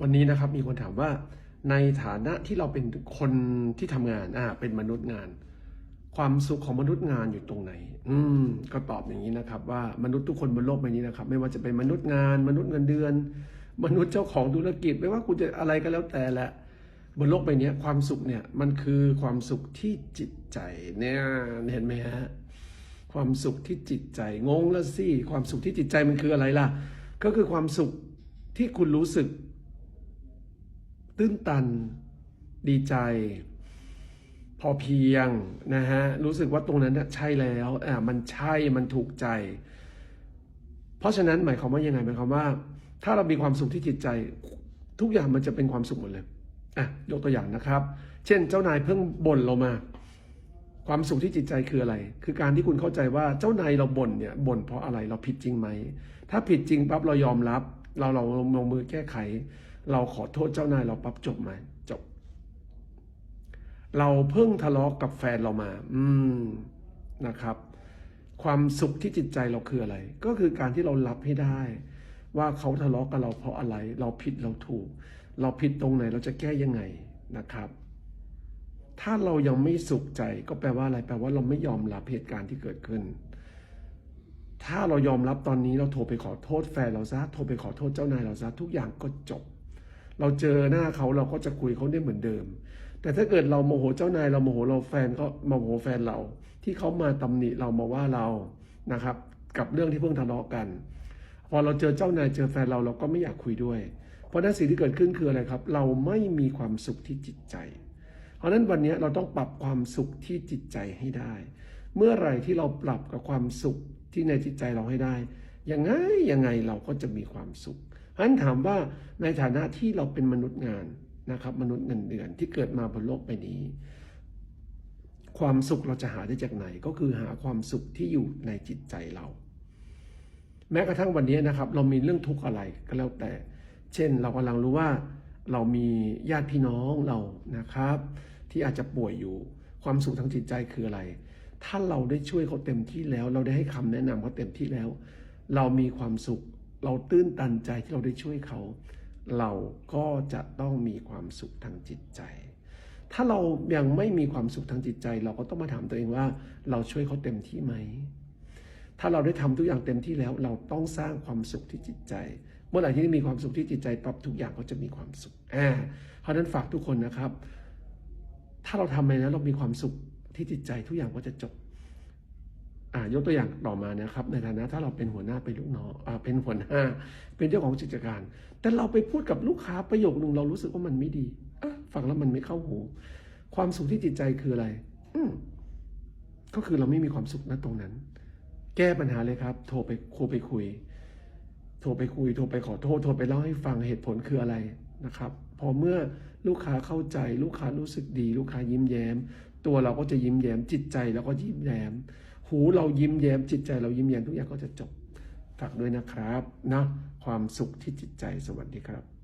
วันนี้นะครับมีคนถามว่าในฐานะที่เราเป็นคนที่ทำงานอ่าเป็นมนุษย์งาน ความสุขของมนุษย์งานอยู่ตรงไหน อืมก็ตอบอย่างนี้นะครับ ว่ามนุษย์ทุกคนบนโลกใบนี้นะครับ ไม่ว่าจะเป็นมนุษย์งาน มนุษย์เงินเดือน มนุษย์เจ้าของธุรกิจ ไม่ว่าคุณจะอะไรก็แล้วแต่แหละบนโลกใบนี้ความสุขเนี่ยมันคือความสุขที่จิตใจเนี่ยเห็นไหมฮะความสุขที่จิตใจงงแล้วสิความสุขที่จิตใจมันคืออะไรล่ะ ก็คือความสุขที่คุณรู้สึก ตื้นตันดีใจ พอเพียงนะฮะรู้สึกว่าตรงนั้นใช่แล้วอ่ามันใช่มันถูกใจ เพราะฉะนั้นหมายความว่ายังไงหมายความว่า ถ้าเรามีความสุขที่จิตใจ ทุกอย่างมันจะเป็นความสุขหมดเลยอะยกตัวอย่างนะครับ เช่น เจ้านายเพิ่งบ่นเรามาความสุขที่จิตใจคืออะไร คือการที่คุณเข้าใจว่าเจ้านายเราบ่นเนี่ยบ่นเพราะอะไรเราผิดจริงไหม ถ้าผิดจริงปั๊บเรายอมรับ เราเราลงมือแก้ไข เราขอโทษเจ้านายเราปั๊บจบไหมจบ เราเพิ่งทะเลาะกับแฟนเรามา อืมนะครับ ความสุขที่จิตใจเราคืออะไร ก็คือการที่เรารับให้ได้ ว่าเขาทะเลาะกับเราเพราะอะไร เราผิดเราถูก เราผิดตรงไหนเราจะแก้ยังไงนะครับ ถ้าเรายังไม่สุขใจก็แปลว่าอะไรแปลว่าเราไม่ยอมรับเหตุการณ์ที่เกิดขึ้นถ้าเรายอมรับตอนนี้เราโทรไปขอโทษแฟนเราซะ โทรไปขอโทษเจ้านายเราซะ ทุกอย่างก็จบ เราเจอหน้าเขาเราก็จะคุยเขาได้เหมือนเดิม แต่ถ้าเกิดเราโมโหเจ้านายเราโมโหเราแฟนก็โมโหแฟนเรา ที่เขามาตำหนิเรามาว่าเรานะครับ กับเรื่องที่เพิ่งทะเลาะกัน พอเราเจอเจ้านายเจอแฟนเราเราก็ไม่อยากคุยด้วย เพราะนั้นสิ่งที่เกิดขึ้นคืออะไรครับ เราไม่มีความสุขที่จิตใจ เพราะฉะนั้นวันนี้เราต้องปรับความสุขที่จิตใจให้ได้ เมื่อไหร่ที่เราปรับกับความสุขที่ในจิตใจเราให้ได้ ยังไงยังไงเราก็จะมีความสุขฉะนั้นถามว่าในฐานะที่เราเป็นมนุษย์งานนะครับ มนุษย์เงินเดือนที่เกิดมาบนโลกใบนี้ ความสุขเราจะหาได้จากไหนก็คือหาความสุขที่อยู่ในจิตใจเรา แม้กระทั่งวันนี้นะครับ เรามีเรื่องทุกข์อะไรก็แล้วแต่ เช่น เรากำลังรู้ว่าเรามีญาติพี่น้องเรานะครับ ที่อาจจะป่วยอยู่ความสุขทางจิตใจคืออะไร ถ้าเราได้ช่วยเขาเต็มที่แล้ว เราได้ให้คำแนะนำเขาเต็มที่แล้ว เรามีความสุข เราตื้นตันใจที่เราได้ช่วยเขา เราก็จะต้องมีความสุขทางจิตใจ ถ้าเรายังไม่มีความสุขทางจิตใจ เราก็ต้องมาถามตัวเองว่า เราช่วยเขาเต็มที่ไหม ถ้าเราได้ทำทุกอย่างเต็มที่แล้ว เราต้องสร้างความสุขที่จิตใจ เมื่อไหร่ที่มีความสุขที่จิตใจปั๊บทุกอย่างก็จะมีความสุขอ่าเพราะนั้นฝากทุกคนนะครับ ถ้าเราทำไปแล้วเรามีความสุขที่จิตใจทุกอย่างก็จะจบ ยกตัวอย่างต่อมานะครับ ในฐานะถ้าเราเป็นหัวหน้าเป็นลูกน้องอ่าเป็นหัวหน้า เป็นเจ้าของกิจการ แต่เราไปพูดกับลูกค้าประโยคนึงเรารู้สึกว่ามันไม่ดีฟังแล้วมันไม่เข้าหู ความสุขที่จิตใจคืออะไร อืก็คือเราไม่มีความสุขณตรงนั้น แก้ปัญหาเลยครับ โทรไปโทรไปคุย โทรไปคุย โทรไปขอโทษ โทรไปเล่าให้ฟังเหตุผลคืออะไรนะครับ พอเมื่อลูกค้าเข้าใจ ลูกค้ารู้สึกดี ลูกค้ายิ้มแย้ม ตัวเราก็จะยิ้มแย้ม จิตใจเราก็ยิ้มแย้ม หูเรายิ้มแย้มจิตใจเรายิ้มแย้มทุกอย่างก็จะจบฝากด้วยนะครับนะความสุขที่จิตใจสวัสดีครับ